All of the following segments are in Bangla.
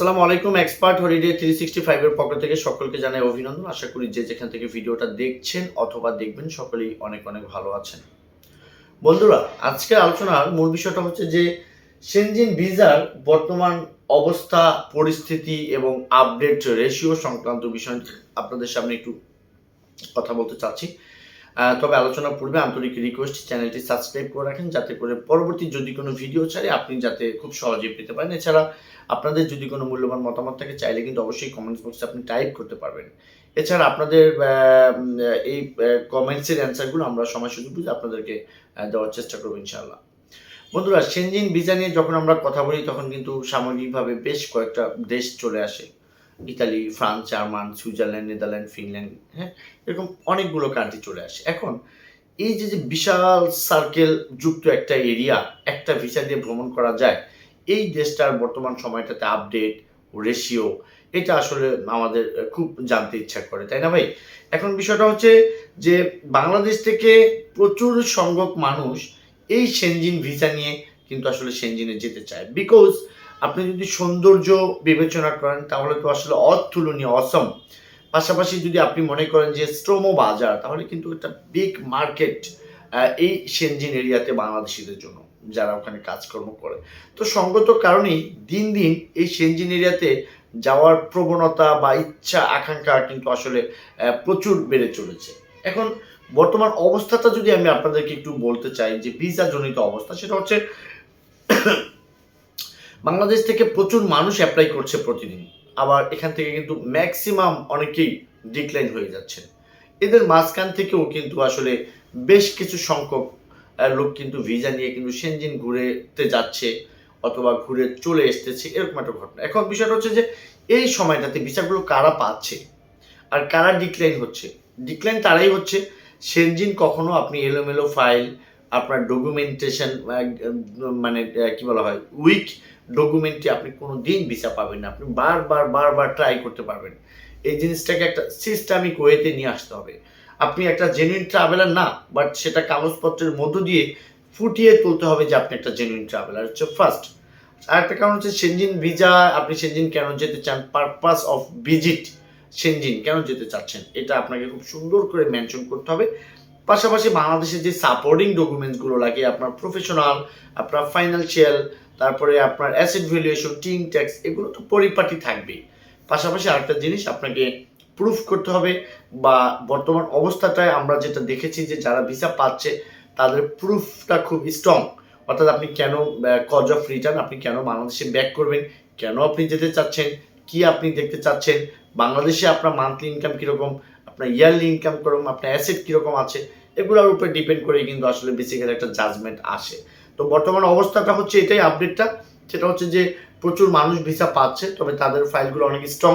আসসালামু আলাইকুম এক্সপার্ট হলিডে থ্রি সিক্সটি ফাইভের পক্ষ থেকে সকলকে জানাই অভিনন্দন। আশা করি যে যেখান থেকে ভিডিওটা দেখছেন অথবা দেখবেন, সকলেই অনেক অনেক ভালো আছেন। বন্ধুরা, আজকের আলোচনার মূল বিষয়টা হচ্ছে যে সেনজিন ভিসার বর্তমান অবস্থা, পরিস্থিতি এবং আপডেট রেশিও সংক্রান্ত বিষয় আপনাদের সামনে একটু কথা বলতে চাচ্ছি। তবে আলোচনা পূর্বে আন্তরিক রিকোয়েস্ট চ্যানেলটি সাবস্ক্রাইব করে রাখেন যাতে করে পরবর্তী যদি কোনো ভিডিও ছাড়ে, আপনি যাতে খুব সহজেই পেতে পারেন। এছাড়া আপনাদের যদি কোনো মূল্যবান মতামত থাকে, চাইলে কিন্তু অবশ্যই কমেন্টস বক্সে আপনি টাইপ করতে পারবেন। এছাড়া আপনাদের এই কমেন্টসের অ্যান্সারগুলো আমরা সময় সুযোগ বুঝে আপনাদেরকে দেওয়ার চেষ্টা করব ইনশাআল্লাহ। বন্ধুরা সেনজিন ভিসা নিয়ে যখন আমরা কথা বলি, তখন কিন্তু সামগ্রিকভাবে বেশ কয়েকটা দেশ চলে আসে। Italy, France, German, Switzerland, Netherland, Finland হ্যাঁ এরকম অনেকগুলো কান্ট্রি চলে আসে। এখন এই যে যে বিশাল সার্কেল যুক্ত একটা এরিয়া একটা ভিসা দিয়ে ভ্রমণ করা যায়, এই দেশটার বর্তমান সময়টাতে আপডেট রেশিও এটা আসলে আমাদের খুব জানতে ইচ্ছা করে, তাই না ভাই? এখন বিষয়টা হচ্ছে যে, বাংলাদেশ থেকে প্রচুর সংখ্যক মানুষ এই সেনজিন ভিসা নিয়ে কিন্তু আসলে সেনজিনে যেতে চায়। বিকজ আপনি যদি সৌন্দর্য বিবেচনা করেন, তাহলে তো আসলে অতুলনীয় অসম পাশাপাশি যদি আপনি মনে করেন যে শ্রম বাজার, তাহলে কিন্তু একটা বিগ মার্কেট এই সেনজিন এরিয়াতে বাংলাদেশিদের জন্য যারা ওখানে কাজকর্ম করে। তো সঙ্গত কারণেই দিন দিন এই সেনজিন এরিয়াতে যাওয়ার প্রবণতা বা ইচ্ছা, আকাঙ্ক্ষা কিন্তু আসলে প্রচুর বেড়ে চলেছে। এখন বর্তমান অবস্থাটা যদি আমি আপনাদেরকে একটু বলতে চাই, যে ভিসা জনিত অবস্থা, সেটা হচ্ছে বাংলাদেশ থেকে প্রচুর মানুষ অ্যাপ্লাই করছে প্রতিদিন। আবার এখান থেকে কিন্তু ম্যাক্সিমাম অনেকেই ডিক্লাইন হয়ে যাচ্ছে। এদের মাঝখান থেকেও কিন্তু আসলে বেশ কিছু সংখ্যক লোক কিন্তু ভিসা নিয়ে কিন্তু সেনজিন ঘুরেতে যাচ্ছে অথবা ঘুরে চলে এসতেছে এরকম একটা ঘটনা। এখন বিষয়টা হচ্ছে যে, এই সময়টাতে ভিসাগুলো কারা পাচ্ছে আর কারা ডিক্লাইন হচ্ছে? ডিক্লাইন তারাই হচ্ছে সেনজিন কখনো আপনি এলোমেলো ফাইল আপনার ডকুমেন্টেশন মানে কি বলা হয় উইক ডকুমেন্টে আপনি কোনো দিন ভিসা পাবেন না। আপনি বারবার বারবার ট্রাই করতে পারবেন। এই জিনিসটাকে একটা সিস্টেমিক ওয়েতে নিয়ে আসতে হবে। আপনি একটা জেনুইন ট্রাভেলার না বাট সেটা কাগজপত্রের মধ্য দিয়ে ফুটিয়ে তুলতে হবে যে আপনি একটা জেনুইন ট্রাভেলার হচ্ছে ফার্স্ট আরেকটা কারণ হচ্ছে সেনজিন ভিসা আপনি সেনজিন কেন যেতে চান? পারপাস অফ ভিজিট সেনজিন কেন যেতে চাচ্ছেন? এটা আপনাকে খুব সুন্দর করে মেনশন করতে হবে। পাশাপাশি বাংলাদেশের যে সাপোর্টিং ডকুমেন্টসগুলো লাগে, আপনার প্রফেশনাল আপনার ফাইন্যান্সিয়াল তারপরে আপনার অ্যাসেট ভ্যালুয়েশন টিং ট্যাক্স এগুলো তো পরিপাটি থাকবেই পাশাপাশি আরেকটা জিনিস আপনাকে প্রুফ করতে হবে বা বর্তমান অবস্থাটায় আমরা যেটা দেখেছি যে যারা ভিসা পাচ্ছে, তাদের প্রুফটা খুব স্ট্রং অর্থাৎ আপনি কেন কজ অফ রিটার্ন আপনি কেন বাংলাদেশে ব্যাক করবেন, কেন আপনি যেতে চাচ্ছেন, কি আপনি দেখতে চাচ্ছেন, বাংলাদেশে আপনার মান্থলি ইনকাম কীরকম আপনার ইয়ারলি ইনকাম কীরকম, আপনার অ্যাসেট কীরকম আছে, এগুলোর উপর ডিপেন্ড করে কিন্তু আসলে বেসিক্যালি একটা জাজমেন্ট আসে। তো বর্তমান অবস্থাটা হচ্ছে এটাই আপডেটটা সেটা হচ্ছে যে প্রচুর মানুষ ভিসা পাচ্ছে, তবে তাদের ফাইলগুলো অনেক স্ট্রং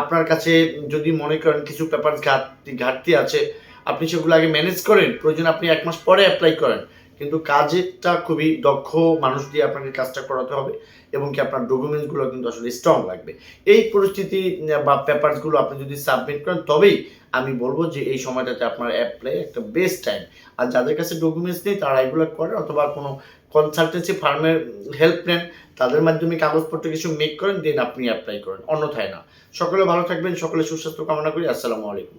আপনার কাছে যদি মনে করেন কিছু পেপার ঘাটতি ঘাটতি আছে, আপনি সেগুলো আগে ম্যানেজ করেন, প্রয়োজন আপনি এক মাস পরে অ্যাপ্লাই করেন। কিন্তু কাজেরটা খুবই দক্ষ মানুষ দিয়ে আপনাকে কাজটা করাতে হবে এবং কি আপনার ডকুমেন্টসগুলো কিন্তু আসলে স্ট্রং লাগবে। এই পরিস্থিতি বা পেপারসগুলো আপনি যদি সাবমিট করেন, তবেই আমি বলব যে এই সময়টাতে আপনার অ্যাপ্লাই একটা বেস্ট টাইম আর যাদের কাছে ডকুমেন্টস নেই, তারা এগুলো করেন অথবা কোনো কনসালটেন্সি ফার্মের হেল্প নেন, তাদের মাধ্যমে কাগজপত্র কিছু মেক করেন দেন আপনি অ্যাপ্লাই করেন। অন্যথায় না। সকলে ভালো থাকবেন, সকলে সুস্বাস্থ্য কামনা করি। আসসালামু আলাইকুম।